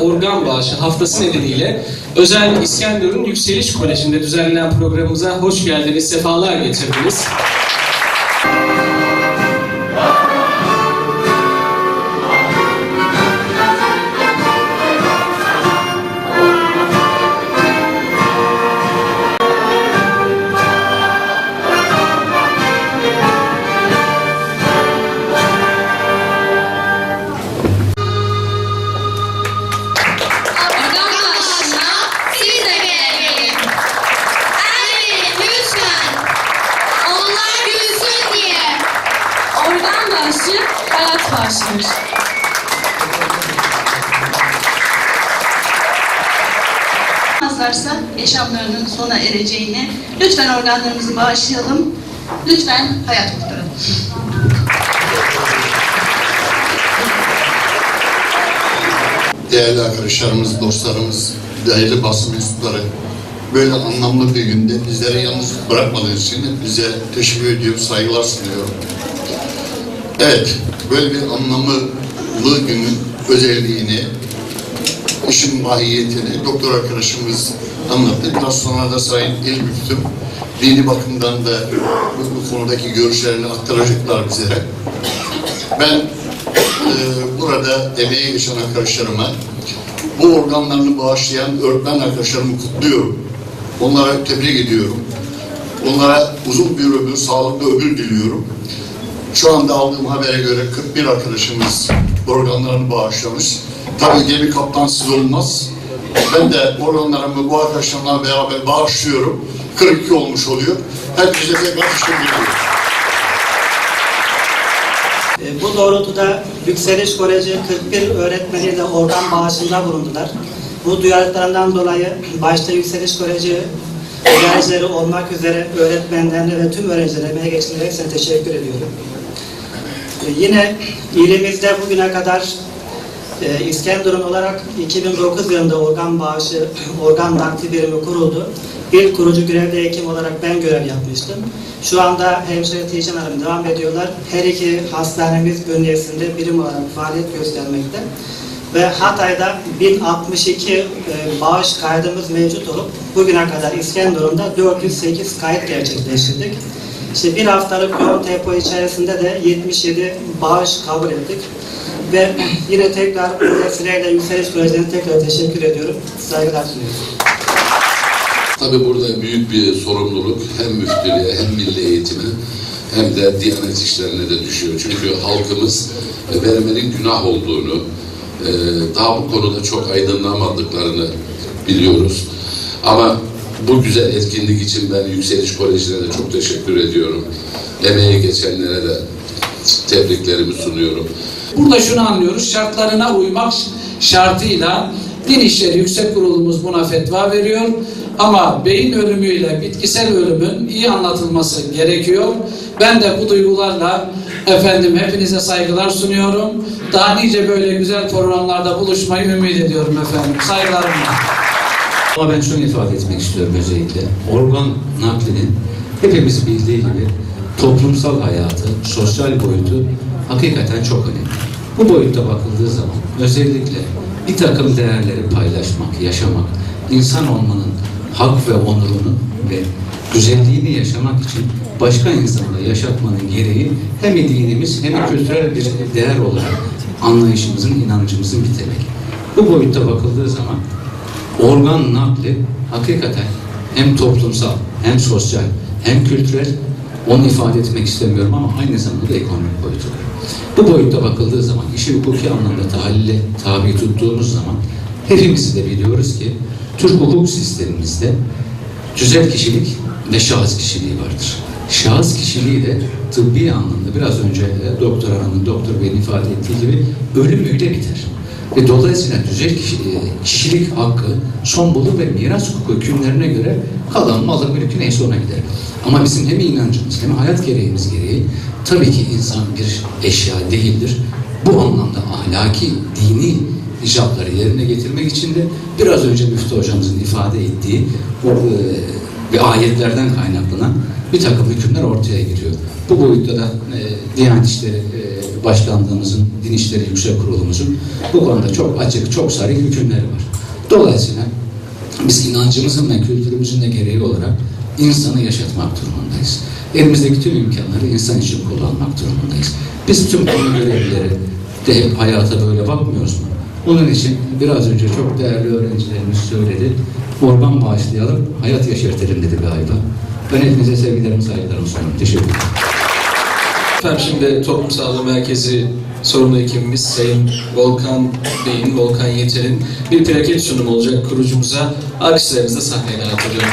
Organ bağışı haftası nedeniyle özel İskenderun Yükseliş Koleji'nde düzenlenen programımıza hoş geldiniz, sefalar getirdiniz. Azlarsa yaşamlarının sona ereceğini, lütfen organlarımızı bağışlayalım, lütfen hayat kurtaralım. değerli arkadaşlarımız, dostlarımız, değerli basın mensupları böyle anlamlı bir günde bizleri yalnız bırakmadığınız için bize teşekkür ediyorum, saygılar sunuyorum. Evet, böyle bir anlamlı günün özelliğini, işin mahiyetini doktor arkadaşımız anlattı. Biraz sonra da Sayın İl Müftüm dini bakımdan da bu, bu konudaki görüşlerini aktaracaklar bizlere. Ben e, burada emeği geçen arkadaşlarıma, bu organlarını bağışlayan öğretmen arkadaşlarımı kutluyorum. Onlara tebrik ediyorum. Onlara uzun bir ömür, sağlıklı ömür diliyorum. Şu anda aldığım habere göre 41 arkadaşımız organlarını bağışlamış. Tabii gemi kaptansız olmaz. Ben de organlarımı bu arkadaşlarımla beraber bağışlıyorum. 42 olmuş oluyor. Herkese tekrar teşekkür ediyorum. E, Bu doğrultuda Yükseliş Koleji 41 öğretmeniyle organ bağışında bulundular. Bu duyarlılıklarından dolayı başta Yükseliş Koleji öğrencileri olmak üzere öğretmenlerine ve tüm öğrencilere emeğe geçirerek size teşekkür ediyorum. E, Yine ilimizde bugüne kadar e, İskenderun olarak 2009 yılında organ bağışı, organ nakli birimi kuruldu. İlk kurucu görevli hekim olarak ben görev yapmıştım. Şu anda hemşire Tijan Hanım devam ediyorlar. Her iki hastanemiz bünyesinde birim olarak faaliyet göstermekte. Ve Hatay'da 1062 e, bağış kaydımız mevcut olup bugüne kadar İskenderun'da 408 kayıt gerçekleştirdik. İşte bir haftalık yoğun tempo içerisinde de 77 bağış kabul ettik. Ve yine tekrar bu vesileyle Yükseliş Koleji'ne tekrar teşekkür ediyorum. Saygılar sunuyorum. Tabii burada büyük bir sorumluluk hem müftülüğe hem milli eğitime hem de diyanet işlerine de düşüyor. Çünkü halkımız vermenin günah olduğunu, e, daha bu konuda çok aydınlanmadıklarını biliyoruz. Ama bu güzel etkinlik için ben Yükseliş Koleji'ne de çok teşekkür ediyorum. Emeği geçenlere de tebriklerimi sunuyorum. Burada şunu anlıyoruz, şartlarına uymak şartıyla Din İşleri Yüksek Kurulumuz buna fetva veriyor. Ama beyin ölümüyle bitkisel ölümün iyi anlatılması gerekiyor. Ben de bu duygularla efendim hepinize saygılar sunuyorum. Daha nice böyle güzel programlarda buluşmayı ümit ediyorum efendim. Saygılarımla. Ama ben şunu ifade etmek istiyorum özellikle. Organ naklinin hepimiz bildiği gibi toplumsal hayatı, sosyal boyutu hakikaten çok önemli. Bu boyutta bakıldığı zaman özellikle bir takım değerleri paylaşmak, yaşamak, insan olmanın hak ve onurunu ve güzelliğini yaşamak için başka insanla yaşatmanın gereği hem dinimiz hem kültürel bir değer olarak anlayışımızın, inancımızın bir temeli. Bu boyutta bakıldığı zaman organ nakli hakikaten hem toplumsal hem sosyal hem kültürel onu ifade etmek istemiyorum ama aynı zamanda da ekonomik boyutu. var. Bu boyutta bakıldığı zaman işi hukuki anlamda tahlile tabi tuttuğumuz zaman hepimiz de biliyoruz ki Türk hukuk sistemimizde tüzel kişilik ve şahıs kişiliği vardır. Şahıs kişiliği de tıbbi anlamda biraz önce e, doktor hanımın, doktor beyin ifade ettiği gibi ölümüyle biter. Ve dolayısıyla kişi- e, kişilik hakkı son bulur ve miras hukuku hükümlerine göre kalan malı mülkü neyse ona gider. Ama bizim hem inancımız hem hayat gereğimiz gereği tabii ki insan bir eşya değildir. Bu anlamda ahlaki, dini icabları yerine getirmek için de biraz önce Müftü hocamızın ifade ettiği o e, ve ayetlerden kaynaklanan bir takım hükümler ortaya giriyor. Bu boyutta da e, Diyanet İşleri e, Başkanlığımızın, Din İşleri Yüksek Kurulumuzun bu konuda çok açık, çok sarı hükümleri var. Dolayısıyla biz inancımızın ve kültürümüzün de gereği olarak insanı yaşatmak durumundayız. Elimizdeki tüm imkanları insan için kullanmak durumundayız. Biz tüm konu görevlileri de hayata böyle bakmıyoruz mu? Onun için biraz önce çok değerli öğrencilerimiz söyledi. Organ bağışlayalım, hayat yaşartalım dedi galiba. Ben hepinize sevgilerimi, saygılarımı sunuyorum. Teşekkür ederim. Efendim şimdi Toplum Sağlığı Merkezi sorumlu hekimimiz Sayın Volkan Bey'in, Volkan Yeter'in bir plaket sunumu olacak kurucumuza. Alkışlarınızla sahneye davet ediyorum.